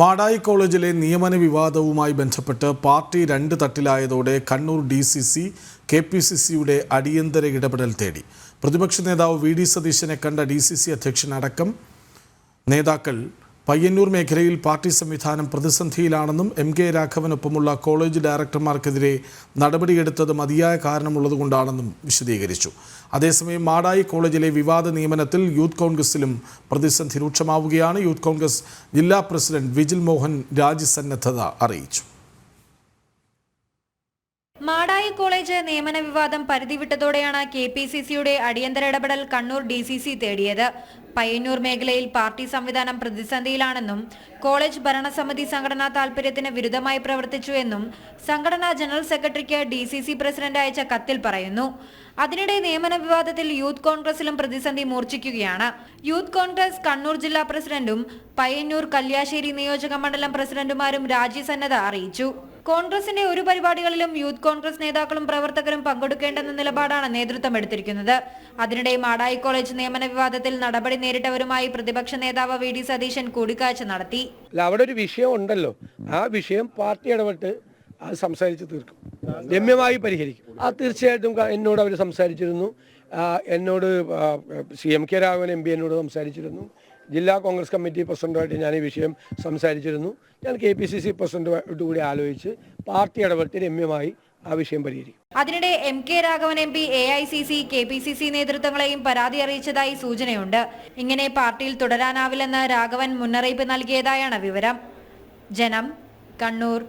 മാടായി കോളേജിലെ നിയമന വിവാദവുമായി ബന്ധപ്പെട്ട് പാർട്ടി രണ്ട് തട്ടിലായതോടെ Kannur D C C K P C സിയുടെ അടിയന്തര ഇടപെടൽ തേടി. പ്രതിപക്ഷ നേതാവ് വി ഡി സതീശനെ കണ്ട ഡി സി സി അധ്യക്ഷനടക്കം നേതാക്കൾ പയ്യന്നൂർ മേഖലയിൽ പാർട്ടി സംവിധാനം പ്രതിസന്ധിയിലാണെന്നും എം കെ രാഘവനൊപ്പമുള്ള കോളേജ് ഡയറക്ടർമാർക്കെതിരെ നടപടിയെടുത്തത് മതിയായ കാരണമുള്ളതുകൊണ്ടാണെന്നും വിശദീകരിച്ചു. അതേസമയം മാടായി കോളേജിലെ വിവാദ നിയമനത്തിൽ യൂത്ത് കോൺഗ്രസിലും പ്രതിസന്ധി രൂക്ഷമാവുകയാണ്. യൂത്ത് കോൺഗ്രസ് ജില്ലാ പ്രസിഡന്റ് വിജിൽ മോഹൻ രാജ്യസന്നദ്ധത അറിയിച്ചു. മാടായി കോളേജ് നിയമന വിവാദം പരിധി വിട്ടതോടെയാണ് കെ പി സി സിയുടെ അടിയന്തര ഇടപെടൽ കണ്ണൂർ ഡി സി സി തേടിയത്. പയ്യന്നൂർ മേഖലയിൽ പാർട്ടി സംവിധാനം പ്രതിസന്ധിയിലാണെന്നും കോളേജ് ഭരണസമിതി സംഘടനാ താൽപര്യത്തിന് വിരുദ്ധമായി പ്രവർത്തിച്ചു എന്നും സംഘടനാ ജനറൽ സെക്രട്ടറിക്ക് ഡി സി സി പ്രസിഡന്റ് അയച്ച കത്തിൽ പറയുന്നു. അതിനിടെ നിയമന വിവാദത്തിൽ യൂത്ത് കോൺഗ്രസിലും പ്രതിസന്ധി മൂർച്ഛിക്കുകയാണ്. യൂത്ത് കോൺഗ്രസ് കണ്ണൂർ ജില്ലാ പ്രസിഡന്റും പയ്യന്നൂർ കല്യാശ്ശേരി നിയോജക മണ്ഡലം പ്രസിഡന്റുമാരും രാജ്യസന്നദ്ധ അറിയിച്ചു. കോൺഗ്രസിന്റെ ഒരു പരിപാടികളിലും യൂത്ത് കോൺഗ്രസ് നേതാക്കളും പ്രവർത്തകരും പങ്കെടുക്കേണ്ടെന്ന നിലപാടാണ് നേതൃത്വം എടുത്തിരിക്കുന്നത്. അതിനിടെ മാടായി കോളേജ് നിയമന വിവാദത്തിൽ നടപടി നേരിട്ടവരുമായി പ്രതിപക്ഷ നേതാവ് വി ഡി സതീശൻ കൂടിക്കാഴ്ച നടത്തി. അവിടെ ഒരു വിഷയം ഉണ്ടല്ലോ. ആ വിഷയം പാർട്ടി ഇടപെട്ട് അത് സംസാരിച്ച് തീർക്കും. രമ്യമായി പരിഹരിക്കും. ആ തീർച്ചയായിട്ടും എന്നോട് അവർ സംസാരിച്ചിരുന്നു. എന്നോട് C M K Raghavan M P എന്നോട് സംസാരിച്ചിരുന്നു. ജില്ലാ കോൺഗ്രസ് കമ്മിറ്റി പ്രസിഡന്റുമായിട്ട് ഞാൻ ഈ വിഷയം സംസാരിച്ചിരുന്നു. ഞാൻ കെ പി സി സി പ്രസിഡന്റുമായിട്ട് കൂടി ആലോചിച്ച് പാർട്ടി ഇടപെട്ട് രമ്യമായി ആ പരിഹരിക്കും. അതിനിടെ M K Raghavan M P A I C C K P C C നേതൃത്വങ്ങളെയും പരാതി അറിയിച്ചതായി സൂചനയുണ്ട്. ഇങ്ങനെ പാർട്ടിയിൽ തുടരാനാവില്ലെന്ന് രാഘവൻ മുന്നറിയിപ്പ് നൽകിയതായാണ് വിവരം. ജനം കണ്ണൂർ